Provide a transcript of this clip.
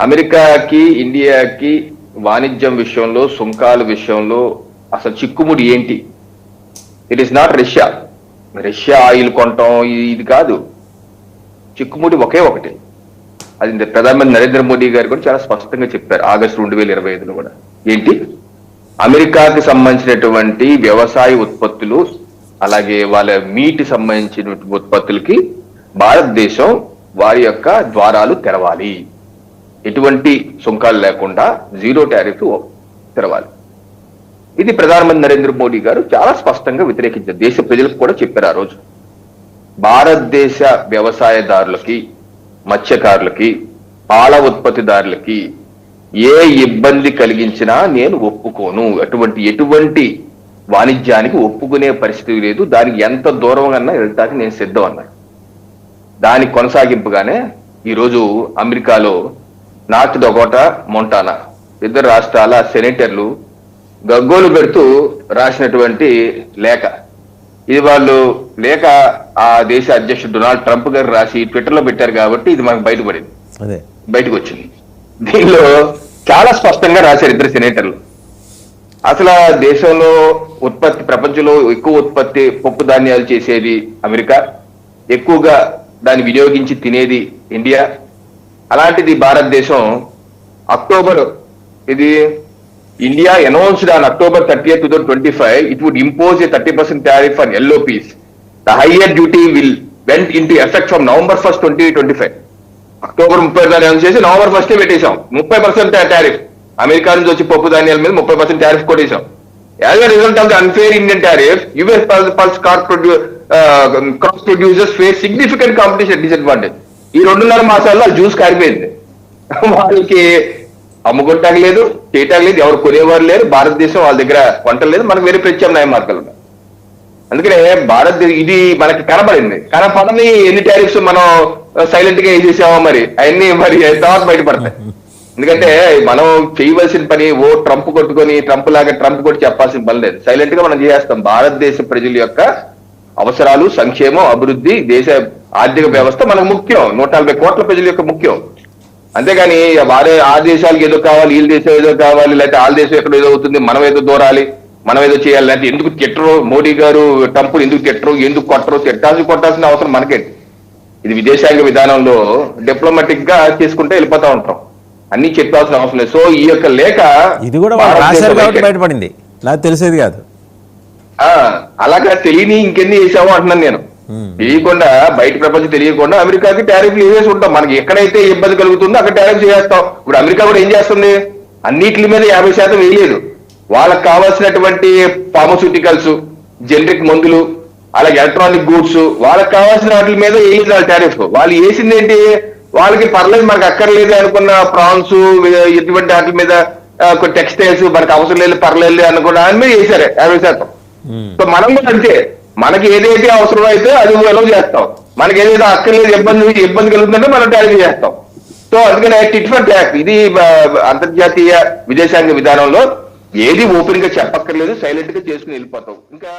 అమెరికాకి ఇండియాకి వాణిజ్యం విషయంలో సుంకాల విషయంలో అసలు చిక్కుముడి ఏంటి? It is not Russia Russia oil కొనటం ఇది- కాదు. చిక్కుముడి ఒకే ఒకటి. అది ప్రధానమంత్రి నరేంద్ర మోడీ గారు కూడా చాలా స్పష్టంగా చెప్పారు ఆగస్టు రెండు వేల ఇరవై ఐదులో కూడా. ఏంటి? అమెరికాకి సంబంధించినటువంటి వ్యవసాయ ఉత్పత్తులు అలాగే వాళ్ళ మీట్ సంబంధించిన ఉత్పత్తులకి భారతదేశం వారి యొక్క ద్వారాలు తెరవాలి. ఎటువంటి సుంకాలు లేకుండా జీరో టారిఫ్ తెరవాలి. ఇది ప్రధానమంత్రి నరేంద్ర మోడీ గారు చాలా స్పష్టంగా వ్యతిరేకించారు. దేశ ప్రజలకు కూడా చెప్పారు ఆ రోజు. భారతదేశ వ్యవసాయదారులకి మత్స్యకారులకి పాల ఉత్పత్తిదారులకి ఏ ఇబ్బంది కలిగించినా నేను ఒప్పుకోను. అటువంటి ఎటువంటి వాణిజ్యానికి ఒప్పుకునే పరిస్థితి లేదు. దానికి ఎంత దూరం అన్నా వెళ్తానికి నేను సిద్ధం అన్నాను దాని కొనసాగింపుగానే ఈరోజు అమెరికాలో నార్త్ డొకోటా మొంటానా. ఇద్దరు రాష్ట్రాల సెనేటర్లు గగ్గోలు పెడుతూ రాసినటువంటి లేఖ. ఇది వాళ్ళు లేఖ ఆ దేశ అధ్యక్షుడు డొనాల్డ్ ట్రంప్ గారు రాసి ట్విట్టర్లో పెట్టారు కాబట్టి ఇది మనకు బయటపడింది. బయటకు వచ్చింది దీనిలో చాలా స్పష్టంగా రాశారు ఇద్దరు సెనేటర్లు. అసలు ఆ దేశంలో ఉత్పత్తి ప్రపంచంలో ఎక్కువ ఉత్పత్తి పప్పు ధాన్యాలు చేసేది అమెరికా. ఎక్కువగా దాన్ని వినియోగించి తినేది ఇండియా. అలాంటిది భారతదేశం అక్టోబర్ ఇది India announced on October thirty two thousand twenty five. It would impose a thirty percent tariff on yellow peas the higher duty will went into effect from November first twenty twenty five October ముప్పై announce చేసి November first పెట్టేశాం. ముప్పై percent tariff America నుంచి వచ్చి పప్పు ధాన్యాల మీద ముప్పై percent tariff కొట్టేశాం. As a result of the unfair Indian tariff US pulse crop crop producers face significant competition disadvantage ఈ రెండున్నర మాసాల్లో ఆ జ్యూస్ కారిపోయింది. వాళ్ళకి అమ్ముకుంటాక లేదు చేయటానికి లేదు ఎవరు కొనేవారు లేరు భారతదేశం వాళ్ళ దగ్గర వంటలు లేదు మనకు వేరే ప్రత్యామ్నాయ మార్గాలు ఉన్నాయి. అందుకనే భారత్ ఇది మనకి కనబడింది. కనపడని ఎన్ని టారిఫ్స్ మనం సైలెంట్గా చేసామో మరి? అవన్నీ మరి తర్వాత బయటపడతాయి. ఎందుకంటే మనం చేయవలసిన పని ఓ ట్రంప్ కొట్టుకొని ట్రంప్ లాగా ట్రంప్ కొట్టి చెప్పాల్సిన పని లేదు. సైలెంట్గా మనం చేస్తాం భారతదేశ ప్రజల యొక్క అవసరాలు సంక్షేమం అభివృద్ధి దేశ ఆర్థిక వ్యవస్థ మనకు ముఖ్యం. నూట నలభై కోట్ల ప్రజల యొక్క ముఖ్యం. అంతేగాని వారే ఆ దేశాలకు ఏదో కావాలి వీళ్ళ దేశం ఏదో కావాలి లేకపోతే వాళ్ళ దేశం ఎక్కడ ఏదో అవుతుంది మనం ఏదో దూరాలి మనం ఏదో చేయాలి లేకపోతే ఎందుకు తిట్టరు? మోడీ గారు ట్రంప్ ఎందుకు తిట్టరు? ఎందుకు కొట్టరు? తిట్టాల్సి కొట్టాల్సిన అవసరం మనకేంటి? ఇది విదేశాంగ విధానంలో డిప్లొమాటిక్గా చేసుకుంటే వెళ్ళిపోతా ఉంటాం. అన్ని చెప్పాల్సిన అవసరం లేదు. సో ఈ యొక్క లేఖ ఇది కూడా. బయటపడింది. నాకు తెలిసేది కాదు. ఆ, అలాగా తెలియని ఇంకెన్ని చేసావు అంటున్నాను నేను. తెలియకుండా బయట ప్రపంచం తెలియకుండా అమెరికాకి టారిఫ్లు వేసేసి ఉంటాం. మనకి ఎక్కడైతే ఇబ్బంది కలుగుతుందో అక్కడ టారిఫ్ చేస్తాం. ఇప్పుడు అమెరికా కూడా ఏం చేస్తుంది? అన్నిటి మీద యాభై శాతం వేయలేదు. వాళ్ళకి కావాల్సినటువంటి ఫార్మస్యూటికల్స్ జనరిక్ మందులు అలాగే ఎలక్ట్రానిక్ గూడ్స్ వాళ్ళకి కావాల్సిన వాటి మీద వేయలేదు వాళ్ళ టారిఫ్ వాళ్ళు వేసింది ఏంటి? వాళ్ళకి పర్లేదు మనకు అక్కర్లేదు అనుకున్న ప్రాన్స్ ఇటువంటి వాటి మీద టెక్స్టైల్స్ మనకు అవసరం లేదు పర్లేదు అనుకున్న దాని మీద వేసారు యాభై శాతం. సో మనం కూడా అంతే. మనకి ఏదైతే అవసరం అయితే అది ఎలవ్ చేస్తాం మనకి ఏదైతే అక్కర్లేదు ఇబ్బంది ఇబ్బంది కలుగుతుందంటే మనం టారిఫ్ చేస్తాం. సో అందుకనే టిట్ ఫర్ ట్యాక్ ఇది అంతర్జాతీయ విదేశాంగ విధానంలో ఏది ఓపెన్గా చెప్పక్కర్లేదు సైలెంట్గా చేసుకుని వెళ్ళిపోతాం ఇంకా